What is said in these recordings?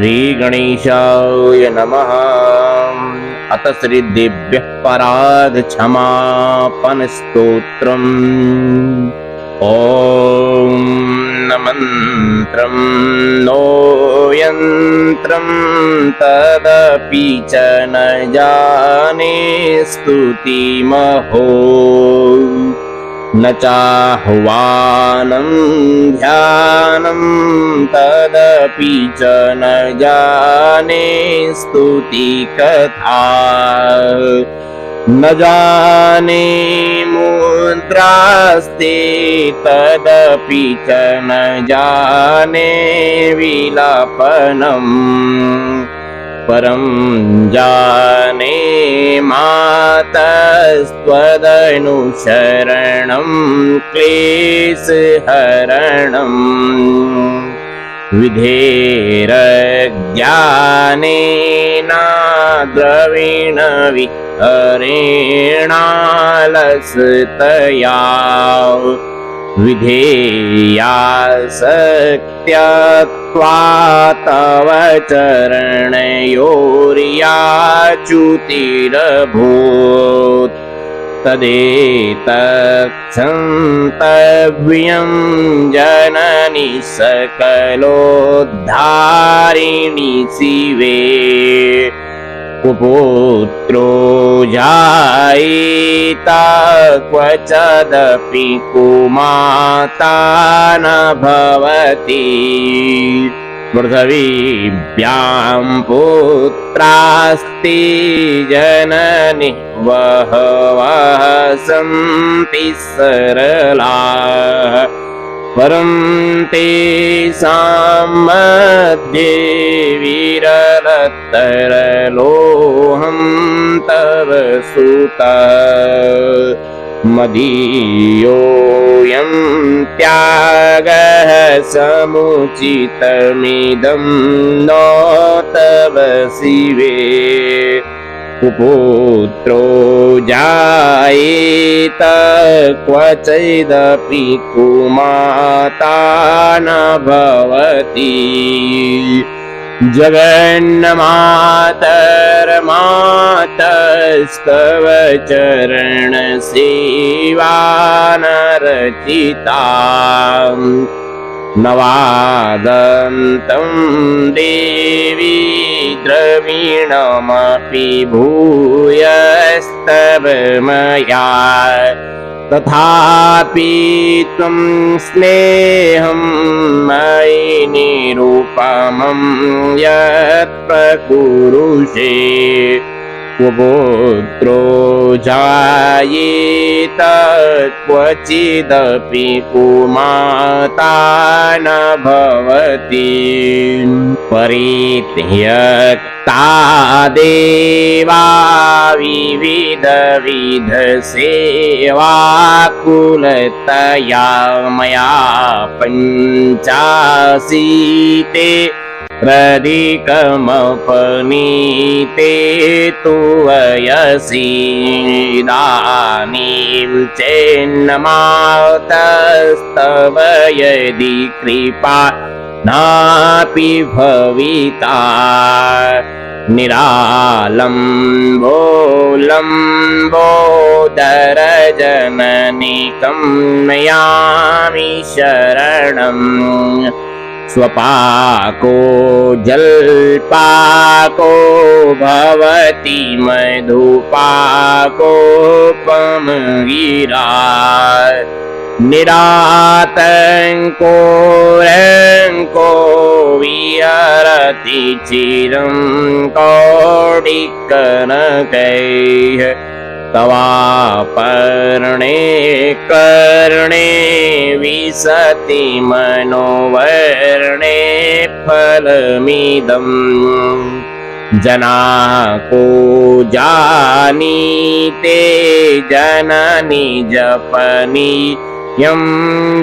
श्रीगणेशाय नमः। अथ श्रीदेव्यः पराधक्षमापनस्तोत्रम्। ॐ न मन्त्रं नो यन्त्रं तदपि च न जाने स्तुतिमहो न चाह्वानं ध्यानं तदपि च न जाने स्तुतिकथा। न जाने मुद्रास्ते तदपि च न जाने विलापनम् परं जाने मातस्त्वदनुशरणं क्लेशहरणम् विधेरज्ञानेना द्रवीणविहरेणालसतया विधेयासक्त्या तव चरणयोर्याच्युतिरभूत् तदेतत्सन्तव्यं जननि सकलोद्धारिणि शिवे कुपुत्रो जायिता क्वचदपि कुमाता न भवति। पृथिवीभ्यां पुत्रास्ति जननि बहवः सन्ति सरलाः परं तेषां मध्ये विरलतरलोहं तव मदीयोऽयं त्यागः समुचितमिदं न तव शिवे कुपुत्रो जायेत क्वचिदपि कुमाता न भवति। जगन्मातर्मातस्तव चरणसेवानरचिता नवादन्तं देवी द्रवीणमपि भूयस्तव मया तथापि त्वं स्नेहं मयि निरुपमं यत्प्रकुरुषे कुपुत्रो जायेत क्वचिदपि कुमाता न भवति। परित्यक्ता देवा विविधविधसेवाकुलतया मया पञ्चाशीते प्रदिकमपनीते तु वयसीदानीं चेन्नमातस्तव यदि कृपा नापि भविता निरालम्बोलम्बोदरजननिकं नयामि शरणम् स्वपाको जल्पाको भवति मधुपाकोपमगिरा निरातङ्को रङ्को विहरति चिरं कौडिकनकैः तवापर्णे कर्णे विशति मनोवर्णे फलमिदम्। जनाको जानीते जननि जपनि यं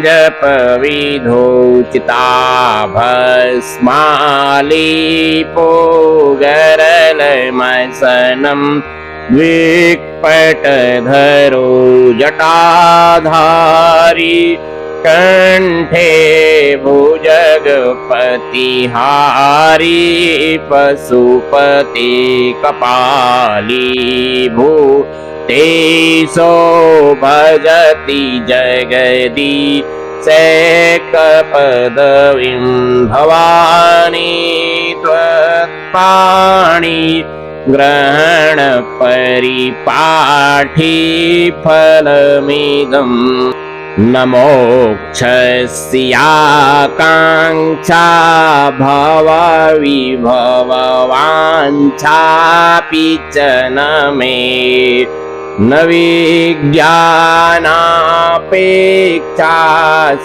जपविधोचिता भस्मालीपो गरलमसनम् विक्पटधरो जटाधारी कण्ठे भुजगपतिहारी पशुपति कपाली भू तेसो भजति जगदी सेकपदवीं भवानी त्वत्पाणि ग्रहणपरिपाठी फलमिदम् न मोक्षस्याकाङ्क्षा भवविभववाञ्छापि च न मे न विज्ञानापेक्षा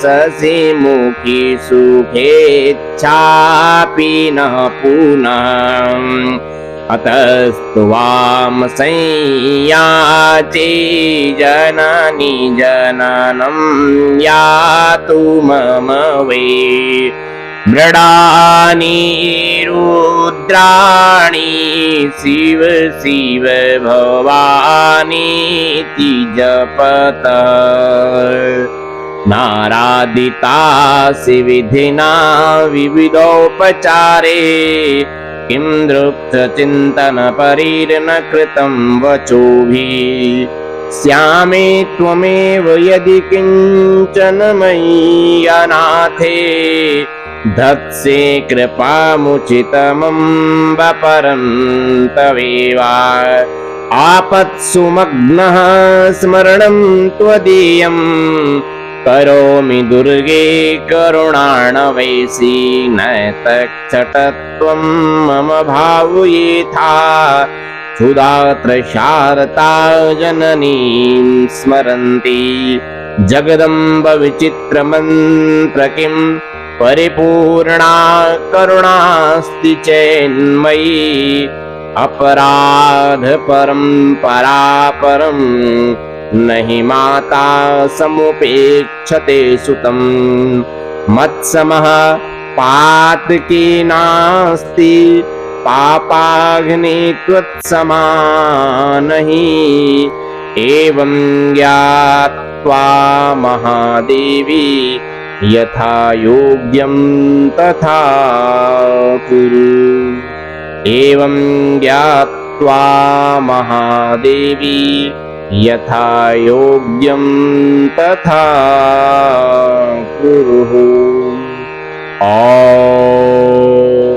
शशिमुखी सुखेच्छापि न पुनः अतस्तु वाम संयाचे जननी जननं यातु मम वै। मृडानि रुद्राणि शिव शिव भवानीति जपत नारादितासि विधिना विविधोपचारे किं दृप्तचिन्तनपरिर्न कृतं वचोभिः? श्यामे त्वमेव यदि किञ्चन मयि अनाथे धत्से कृपामुचितमम्ब परं तवेवा आपत्सु मग्नः स्मरणं त्वदीयम् करोमि दुर्गे करुणाणवैसि न तक्षटत्वं मम भावुयेथा। क्षुदात्रशारता जननीं स्मरन्ति। जगदम्ब विचित्रमन्त्र किं परिपूर्णा करुणास्ति चेन्मयी। अपराध परं न हि माता समुपेक्षते सुतं मत्समः पातकी नास्ति पापाग्नि त्वत्समानहि एवं ज्ञात्वा महादेवी यथा योग्यं तथा कुरु। एवं ज्ञात्वा महादेवी यथा योग्यं तथा कुरुः। ॐ